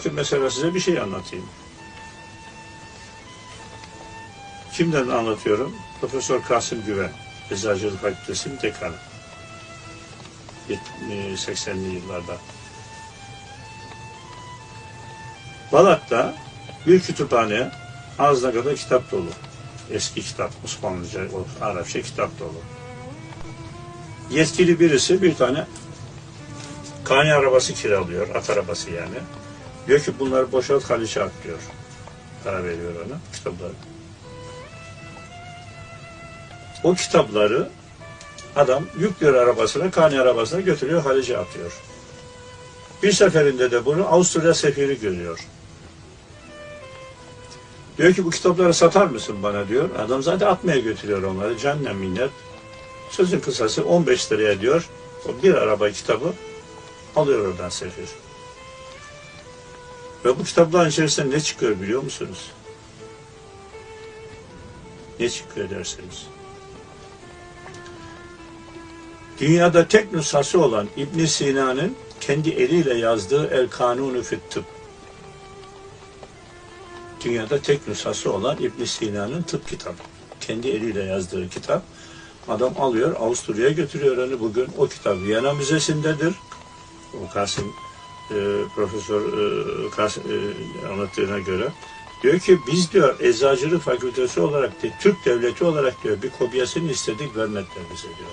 Bakın mesela size bir şey anlatayım. Kimden anlatıyorum? Profesör Kasım Güven, Eczacılık Fakültesi'nin dekanı. Yet- e, 80'li yıllarda. Balat'ta bir kütüphane ağzına kadar kitap dolu. Eski kitap, Osmanlıca, Arapça kitap dolu. Yetkili birisi bir tane kani arabası kiralıyor, at arabası yani. Diyor ki bunları boşalt Haliç'e at diyor. Para veriyor ona, kitapları. O kitapları adam yüklüyor arabasına, kani arabasına götürüyor Haliç'e atıyor. Bir seferinde de bunu Avusturya sefiri görüyor. Diyor ki bu kitapları satar mısın bana diyor. Adam zaten atmaya götürüyor onları. Canla minnet. Sözün kısası 15 liraya diyor. O bir araba kitabı alıyor oradan sefir. Ve bu kitapların içerisinde ne çıkıyor biliyor musunuz? Ne çıkıyor derseniz. Dünyada tek nüshası olan İbn Sina'nın kendi eliyle yazdığı El Kanunu fit Tıp. Dünyada tek nüshası olan İbn Sina'nın tıp kitabı. Kendi eliyle yazdığı kitap. Adam alıyor Avusturya'ya götürüyor onu bugün. O kitap Viyana Müzesi'ndedir. O Kasım e, Profesör e, e, anlattığına göre. Diyor ki biz diyor Eczacılık Fakültesi olarak değil, Türk Devleti olarak diyor bir kopyasını istedik vermediler bize diyor.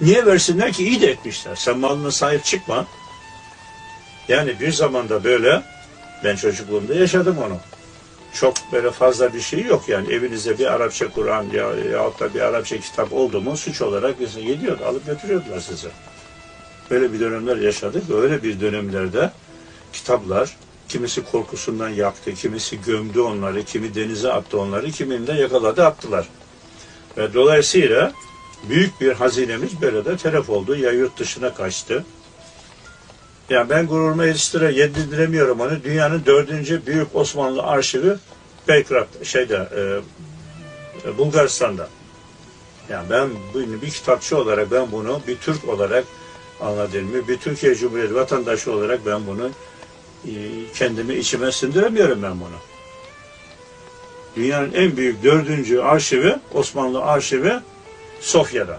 Niye versinler ki? İyi de etmişler. Sen malına sahip çıkma. Yani bir zamanda böyle ben çocukluğumda yaşadım onu. Çok böyle fazla bir şey yok yani evinizde bir Arapça Kur'an ya, yahut da bir Arapça kitap oldu mu suç olarak bize geliyordu alıp götürüyordular size. Böyle bir dönemler yaşadık ve öyle bir dönemlerde kitaplar kimisi korkusundan yaktı, kimisi gömdü onları, kimi denize attı onları, kimini de yakaladı attılar. Ve dolayısıyla büyük bir hazinemiz böyle de telef oldu. Ya yurt dışına kaçtı. Yani ben gururuma yetiştire, yediremiyorum onu. Dünyanın dördüncü büyük Osmanlı arşivi Belgrad, şeyde, e, Bulgaristan'da. Yani ben bir kitapçı olarak ben bunu bir Türk olarak anladın mı? Bir Türkiye Cumhuriyeti vatandaşı olarak ben bunu e, kendimi içime sindiremiyorum ben bunu. Dünyanın en büyük dördüncü arşivi, Osmanlı arşivi Sofya'da.